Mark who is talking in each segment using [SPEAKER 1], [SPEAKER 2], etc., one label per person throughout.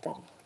[SPEAKER 1] Daddy.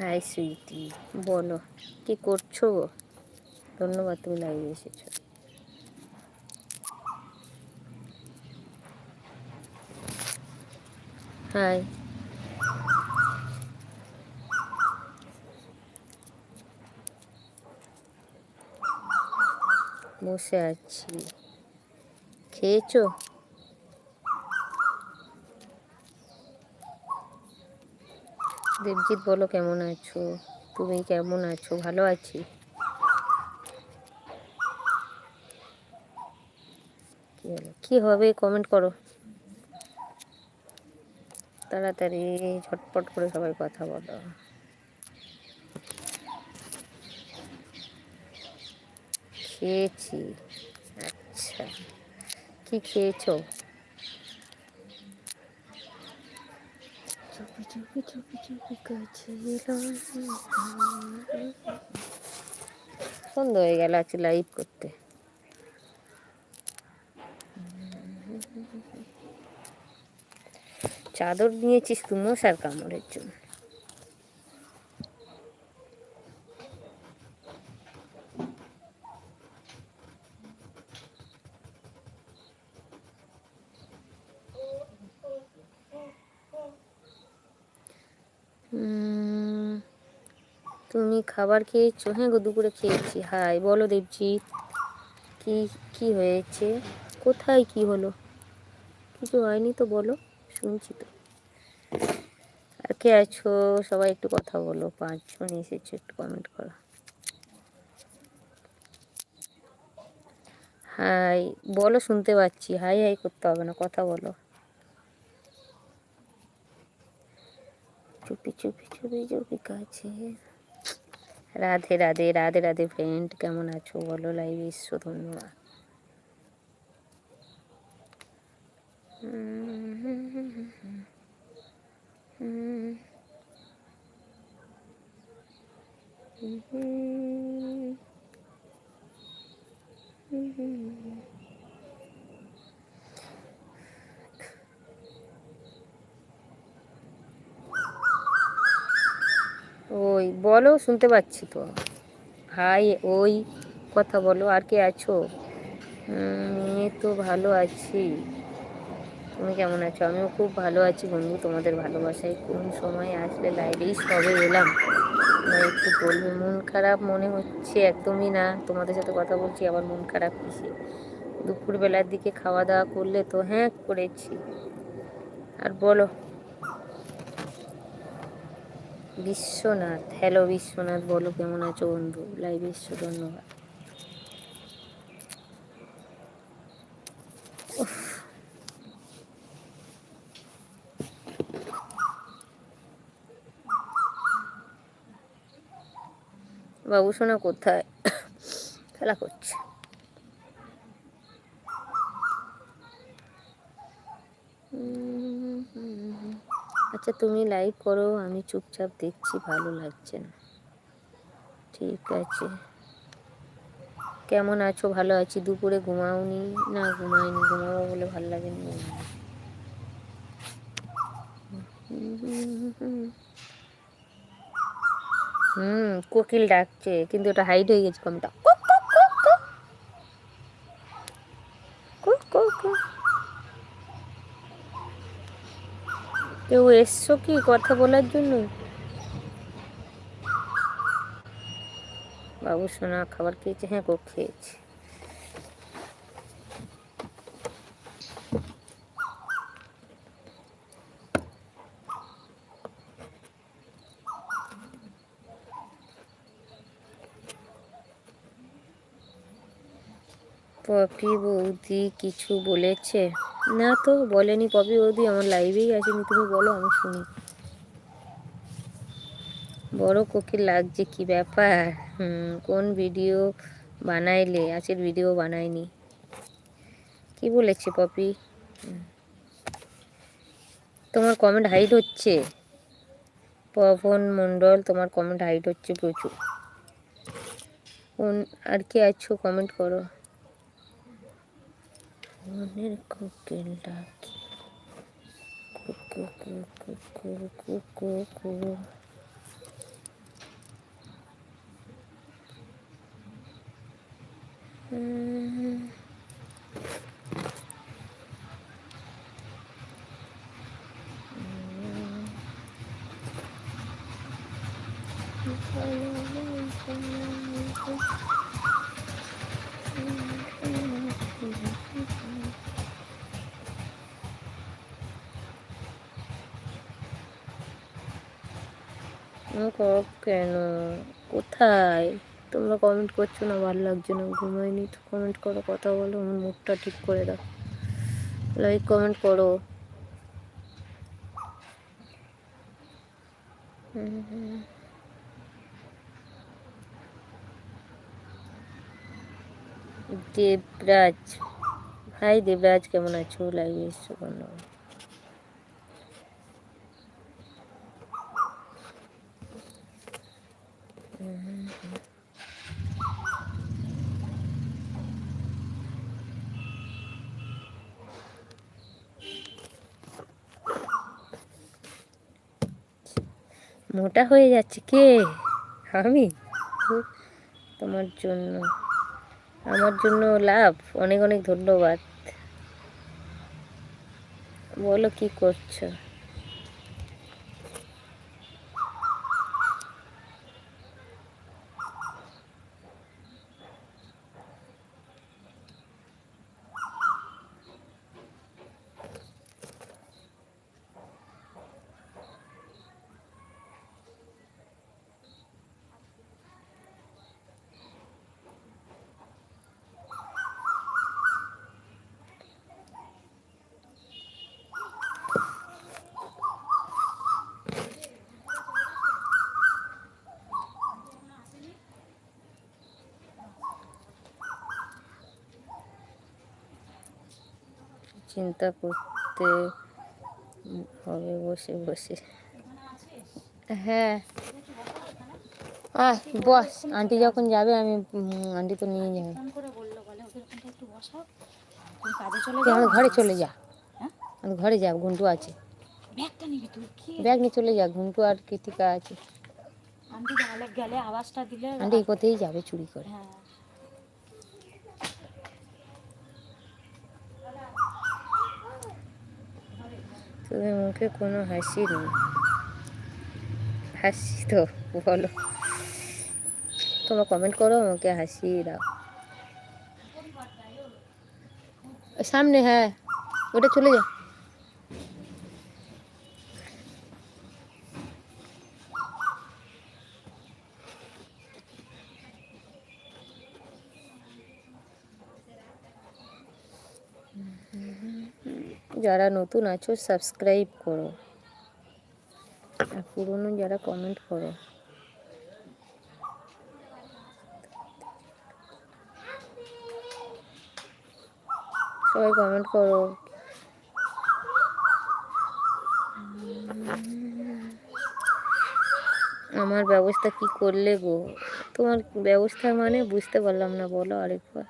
[SPEAKER 1] High Sweety বলো কি করছ গো? ধন্যবাদ তুমি লাইভে এসেছ। হাই। বসে আছি। খেয়েছো? দেবজিৎ বলো কেমন আছো? তুমি কেমন আছো? ভালো আছি। কি হবে? কমেন্ট করো। তাড়াতাড়ি ঝটপট করে সবাই কথা বলো। খেয়েছি। আচ্ছা। কি খেয়েছো? চুপি হয়ে গেল আছে লাইভ করতে। চাদর নিয়েছিস তুই মশার কামড়ের জন্য উম, তুমি খাবার খেয়েছো হ্যাঁ গো, দুপুরে খেয়েছি। হাই, বলো দেবজিৎ কি কি হয়েছে? কোথায় কি হলো? কিছু হয়নি তো, বলো, শুনছি তো। আর কে আছো? সবাই একটু কথা বলো, পাঁচজন এসেছে, একটু কমেন্ট করো। হাই, বলো, শুনতে পাচ্ছি। হাই হাই করতে হবে না, কথা বলো। চুপি চুপি চুপি চুপি, কাছে। রাধে রাধে রাধে রাধে ফ্রেন্ড কেমন আছো বলো লাইভ এসছো ধন্যবাদ ওই বলো, শুনতে পাচ্ছি তো। হাই ওই কথা বলো, আর কে আছো? তো ভালো আছি। তুমি কেমন আছো? আমিও খুব ভালো আছি বন্ধু, তোমাদের ভালোবাসায় কোন সময় আসলে লাইভেই সবে এলাম। একটু বলবে, মন খারাপ মনে হচ্ছে একদমই না। তোমাদের সাথে কথা বলছি, আবার মন খারাপ কিসে? দুপুরবেলার দিকে খাওয়া দাওয়া করলে তো হ্যাঁ করেছি। আর বলো বিশ্বনাথ। হ্যালো বিশ্বনাথ, বলো কেমন আছো বন্ধু? লাইভ এসছো ধন্যবাদ বাবু সোনা কোথায়? খেলা করছে। আচ্ছা তুমি লাইক করো, আমি চুপচাপ দেখছি, ভালো লাগছে না। ঠিক আছে। কেমন আছো? ভালো আছি। দুপুরে ঘুমাওনি? না, ঘুমাইনি। ঘুমাবো বলে ভালো লাগেনি। হুম, কোকিল ডাকছে, কিন্তু ওটা হাইড হয়ে গেছে কমটা। কেউ এসছো কি কথা বলার জন্য? বাবু সোনা, খাবার খেয়েছে? হ্যাঁ কো খেয়েছে। পপি বৌদি কিছু বলেছে? না তো, বলেনি পপি বৌদি আমার লাইভেই আসেনি, তুমি বলো, আমি শুনি। বড় কোকিল লাগছে, কি ব্যাপার? কোন ভিডিও বানাইলে? আজকের ভিডিও বানাইনি। কি বলেছে পপি? তোমার কমেন্ট হাইট হচ্ছে? পবন মণ্ডল, তোমার কমেন্ট হাইট হচ্ছে প্রচুর। কোন আর কি আছো? কমেন্ট করো। মনের কোকিল ডাকি। কুকু কুকু কুকু কুকু কেন? কোথায়? তোমরা কমেন্ট করছ না? ভালো লাগছে না? ঘুমাইনি তো কমেন্ট করো, কথা বলো, আমার মুখটা ঠিক করে দাও। লাইক কমেন্ট করো। দেবরাজ। হাই দেবরাজ, কেমন আছো? লাইভে এসছো কেন মোটা হয়ে যাচ্ছে কে? আমি? তোমার জন্য। আমার জন্য লাভ। অনেক অনেক ধন্যবাদ। বলো কি করছ? চিন্তা করতে হবে বসে বসে। হ্যাঁ। আহ বস। আন্টি যখন যাবে আমি আন্টি তো নিয়ে যাবে আমি ঘরে চলে যা।
[SPEAKER 2] হ্যাঁ?
[SPEAKER 1] আমি ঘরে যা ঘুন্টু আছে। ব্যাগ নিয়ে চলে যা ঘুন্টু আর কৃতিকা আছে।
[SPEAKER 2] আন্টি
[SPEAKER 1] কোথায় যাবে চুরি করে?
[SPEAKER 2] হ্যাঁ।
[SPEAKER 1] তোদের মুখে কোনো হাসি নেই হাসি তো, বলো। তোমরা কমেন্ট করো, আমাকে হাসি দাও। সামনে হ্যাঁ ওটা চলে যা। যারা নতুন আছো সাবস্ক্রাইব করো। আর পুরনো যারা কমেন্ট করো। সবাই কমেন্ট করো। আমার ব্যবস্থা কি করলে গো? তোমার ব্যবস্থা মানে বুঝতে পারলাম না, বলো আরেকবার।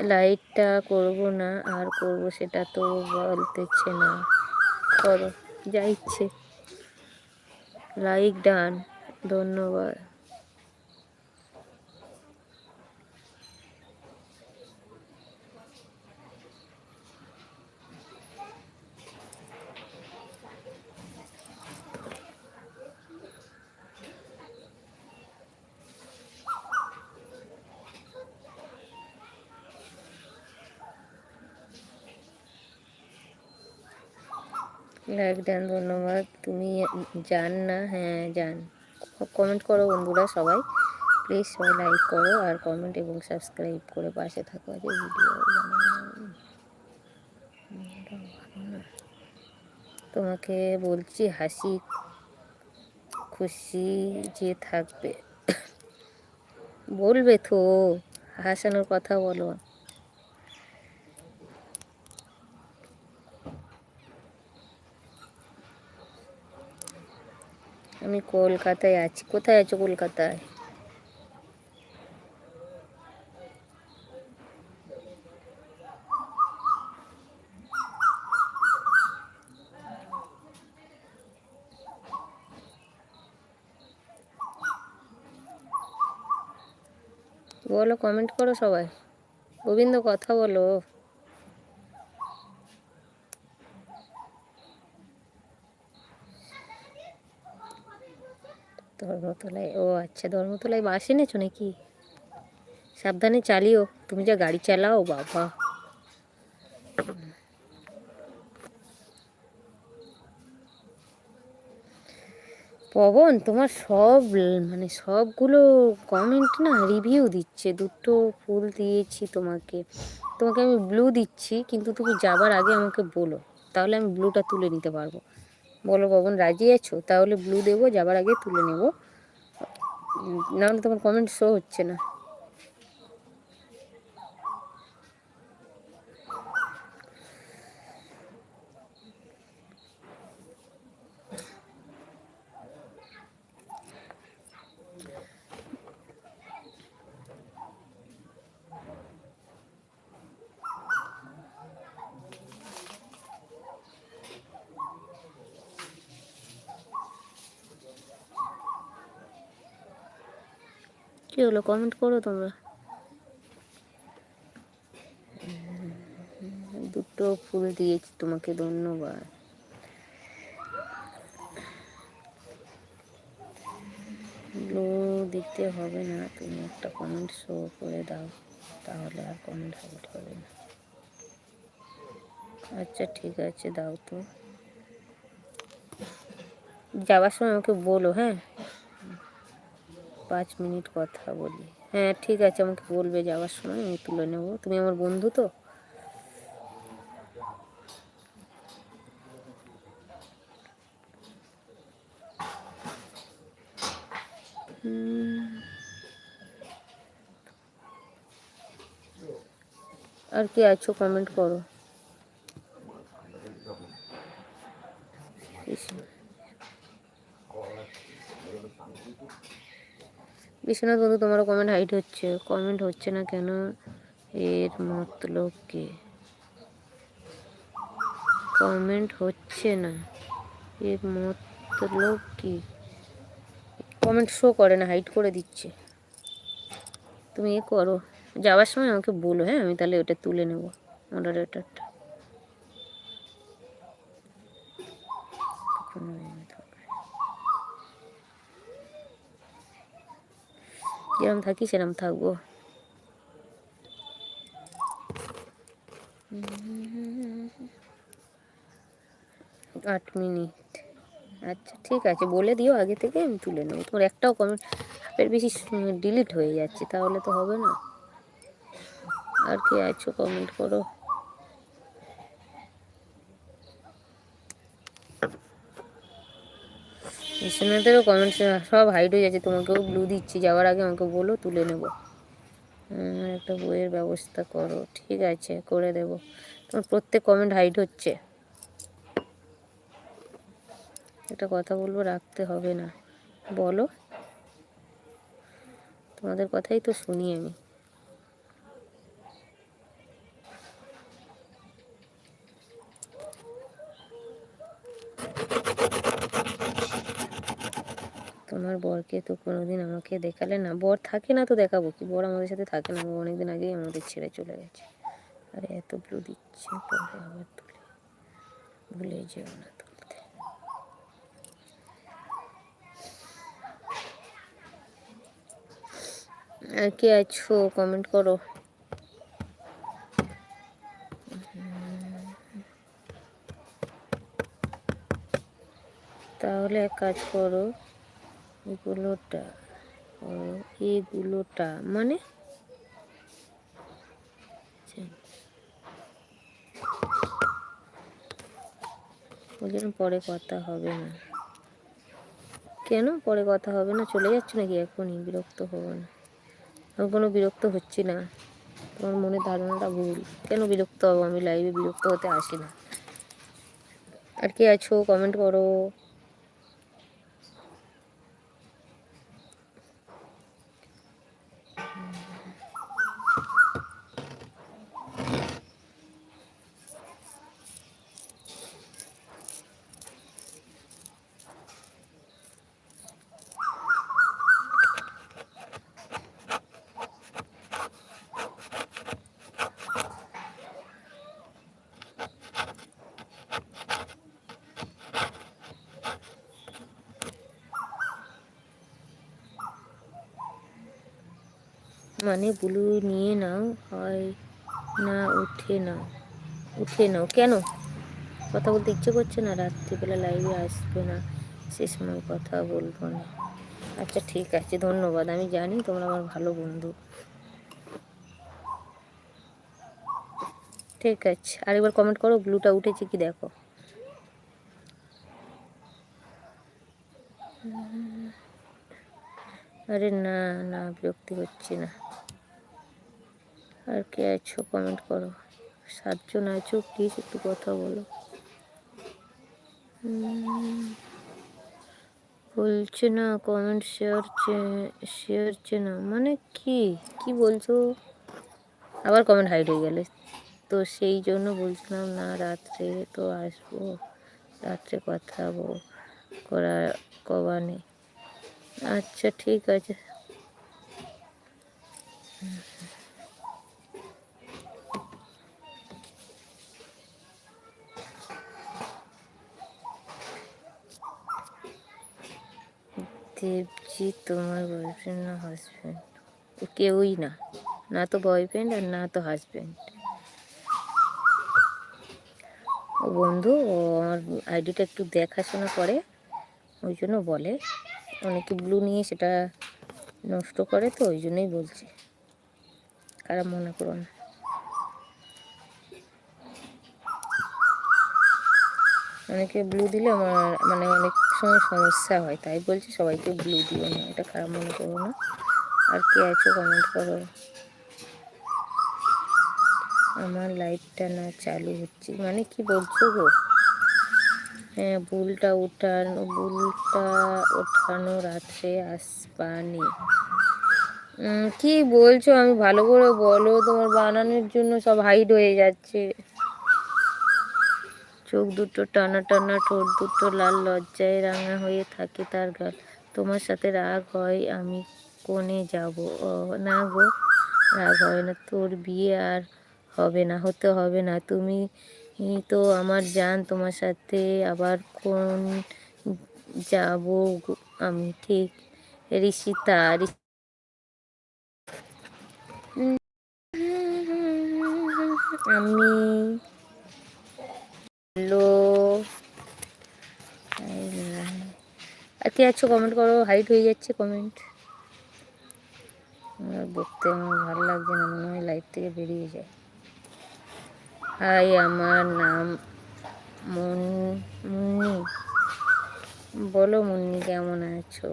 [SPEAKER 1] লাইটটা করব না, আর করব সেটা তো বলতেছে না। করো, যা ইচ্ছে। লাইক ডান ধন্যবাদ। লাইক দেন ধন্যবাদ। তুমি জান না? হ্যাঁ জান। কমেন্ট করো বন্ধুরা সবাই। প্লিজ সবাই লাইক করো আর কমেন্ট এবং সাবস্ক্রাইব করে পাশে থাকো আজ ভিডিও। তোমাকে বলছি হাসি, খুশি যে থাকবে। বলবে তো, হাসানোর কথা বলো আমি কলকাতায় আছি। কোথায় আছো কলকাতায়? বলো কমেন্ট করো সবাই। গোবিন্দ কথা বলো ধর্মতলায় ও আচ্ছা ধর্মতলায় বাস এনেছো নাকি? সাবধানে চালিও, তুমি যা গাড়ি চালাও, বাবা। পবন, তোমার সব মানে সবগুলো কমেন্ট না রিভিউ দিচ্ছে। দুটো ফুল দিয়েছি তোমাকে। তোমাকে আমি ব্লু দিচ্ছি, কিন্তু তুমি যাবার আগে আমাকে বলো। তাহলে আমি ব্লুটা তুলে নিতে পারব। বলো, পবন, রাজি আছো? তাহলে ব্লু দেবো, যাবার আগে তুলে নেব। নাহলে তোমার কমেন্ট শো হচ্ছে না। কি হলো? কমেন্ট করো তোমরা। দুটো ফুল দিয়েছি তোমাকে, ধন্যবাদ। ব্লু দিতে হবে না, তুমি একটা কমেন্ট শো করে দাও, তাহলে আর কমেন্ট হাইট হবে না। আচ্ছা ঠিক আছে, দাও তো। যাওয়ার সময় আমাকে বলো হ্যাঁ? পাঁচ মিনিট কথা বলি। হ্যাঁ ঠিক আছে, আমাকে বলবে যাওয়ার সময়, আমি তুলে নেব। তুমি আমার বন্ধু তো? আর কি আছো কমেন্ট করো। বিশ্বনাথ বন্ধু, তোমারও কমেন্ট হাইট হচ্ছে। কমেন্ট হচ্ছে না কেন? এর মতলব কি? কমেন্ট হচ্ছে না। এর মতলব কি? কমেন্ট শো করে না হাইট করে দিচ্ছে। তুমি এ করো। যাওয়ার সময় আমাকে বলো হ্যাঁ? আমি তাহলে ওটা তুলে নেব মডারেটারটা যেরকম থাকি সেরম থাকব আট মিনিট আচ্ছা ঠিক আছে, বলে দিও আগে থেকে, আমি তুলে নেব। তোমার একটাও কমেন্ট বেশি ডিলিট হয়ে যাচ্ছে, তাহলে তো হবে না। আর কি আছো কমেন্ট করো। বিশ্বনাথেরও কমেন্ট সব হাইড হয়ে যাচ্ছে। তোমাকেও ব্লু দিচ্ছি। যাওয়ার আগে আমাকে বলো, তুলে নেব। একটা বইয়ের ব্যবস্থা করো। ঠিক আছে, করে দেব। তোমার প্রত্যেক কমেন্ট হাইড হচ্ছে। একটা কথা বলব, রাখতে হবে না। বলো। তোমাদের কথাই তো শুনি আমি। তোমার বরকে তো কোনোদিন আমাকে দেখালে না। বর থাকে না তো দেখাবো কি? বর আমাদের সাথে থাকে না। অনেকদিন আগেই আমাদের ছেড়ে চলে গেছে। আরে এত ব্লু দিচ্ছে, পরে আবার তুলে। ভুলে যেও না কে আছো? কমেন্ট করো। তাহলে এক কাজ করো। এগুলোটা, ও, এগুলোটা মানে? ওই জন্য পরে কথা হবে না। কেন পরে কথা হবে না? চলে যাচ্ছ নাকি এখনই? বিরক্ত হব না। আমি কোনো বিরক্ত হচ্ছি না। তোমার মনে ধারণাটা ভুল। কেন বিরক্ত হব? আমি লাইভে বিরক্ত হতে আসি না। আর কে আছো? কমেন্ট করো। মানে ব্লু নিয়ে নাও, হয় না উঠে নাও উঠে নাও। কেন? কথা বলতে ইচ্ছে করছে না, রাত্রিবেলা লাইভে আসবে না সে সময় কথা বলব না। আচ্ছা ঠিক আছে, ধন্যবাদ। আমি জানি তোমরা আমার ভালো বন্ধু। ঠিক আছে, আরেকবার কমেন্ট করো, ব্লুটা উঠেছে কি দেখো। আরে না না, বিরক্তি হচ্ছে না। আর কে আছো কমেন্ট করো। সাতজন আছো প্লিজ একটু কথা বলো। বলছে না কমেন্ট শেয়ার শেয়ার না। মানে কি? কি বলছো? আবার কমেন্ট হাইড হয়ে গেলে। তো সেই জন্য বলছিলাম না, রাত্রে তো আসব। রাত্রে কথা করা কবা নেই আচ্ছা ঠিক আছে। দেবজি তোমার বয়ফ্রেন্ড না হাজব্যান্ড কেউই না। না তো বয়ফ্রেন্ড আর না তো হাজব্যান্ড ও বন্ধু, ও আমার আইডিটা একটু দেখাশোনা করে, ওই জন্য বলে। অনেকে ব্লু নিয়ে সেটা নষ্ট করে তো, ওই জন্যই বলছি। খারাপ মনে করো না। অনেকে ব্লু দিলে আমার মানে অনেক সময় সমস্যা হয়, তাই বলছি সবাইকে ব্লু দিও না, এটা খারাপ মনে করো না। আর কে আছো কমেন্ট করো? আমার লাইটটা না চালু হচ্ছে মানে কি বলছো গো? হ্যাঁ বুলটা উঠানো বুলটা ওঠানো রাত্রে আসবানি। কি বলছো, আমি ভালো করে বলো, তোমার বানানোর জন্য সব হাইড হয়ে যাচ্ছে। চোখ দুটো টানা টানা, ঠোঁট দুটো লাল, লজ্জায় রাঙা হয়ে থাকে তার গাল। তোমার সাথে রাগ হয়, আমি কোণে যাব? না গো, রাগ হয় না। তোর বিয়ে আর হবে না, হতে হবে না। তুমি তো আমার জান, তোমার সাথে আবার কোন যাব আমি ঠিক ঋষিতা আমি হ্যালো। আর কে আছো? কমেন্ট করো। হাইট হয়ে যাচ্ছে কমেন্ট বকতে আমার ভালো লাগছে না, মনে হয় লাইফ থেকে বেরিয়ে যায়। হাই আমার নাম মন, মুন্নি। বলো মুন্নি, কেমন আছো?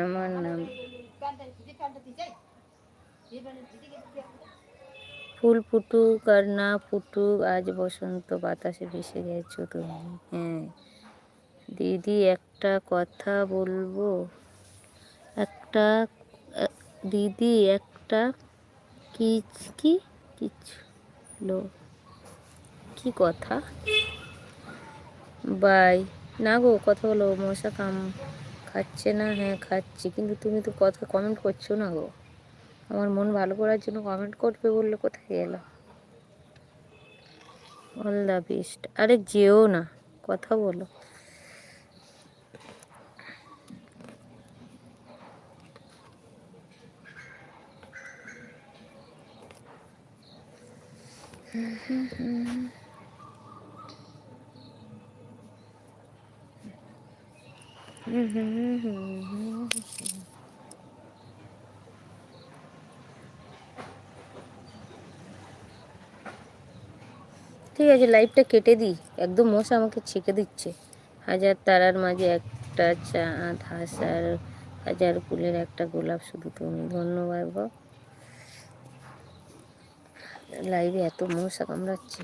[SPEAKER 1] আমার নাম। ফুল ফুটুক আর না ফুটুক আজ বসন্ত বাতাসে ভেসে গেছো তুমি। হ্যাঁ। দিদি, একটা কথা বলব? একটা দিদি, একটা কি কি? কিছু লো কি কথা? বাই। না গো, কথা বলো, মশা কাম খাচ্ছে না? হ্যাঁ খাচ্ছি। কিন্তু তুমি তো কথা কমেন্ট করছ না গো। আমার মন ভালো করার জন্য কমেন্ট করবে বললে কোথায় গেল অল দ্য বেস্ট আরে যেও না, কথা বলো। ঠিক আছে লাইভটা কেটে দিই। একদম মশা আমাকে ছেঁকে দিচ্ছে। হাজার তারার মাঝে একটা চাঁদ হাসার হাজার ফুলের একটা গোলাপ, শুধু তুমি। ধন্যবাদ গো লাইভে এত মশা কামড়াচ্ছে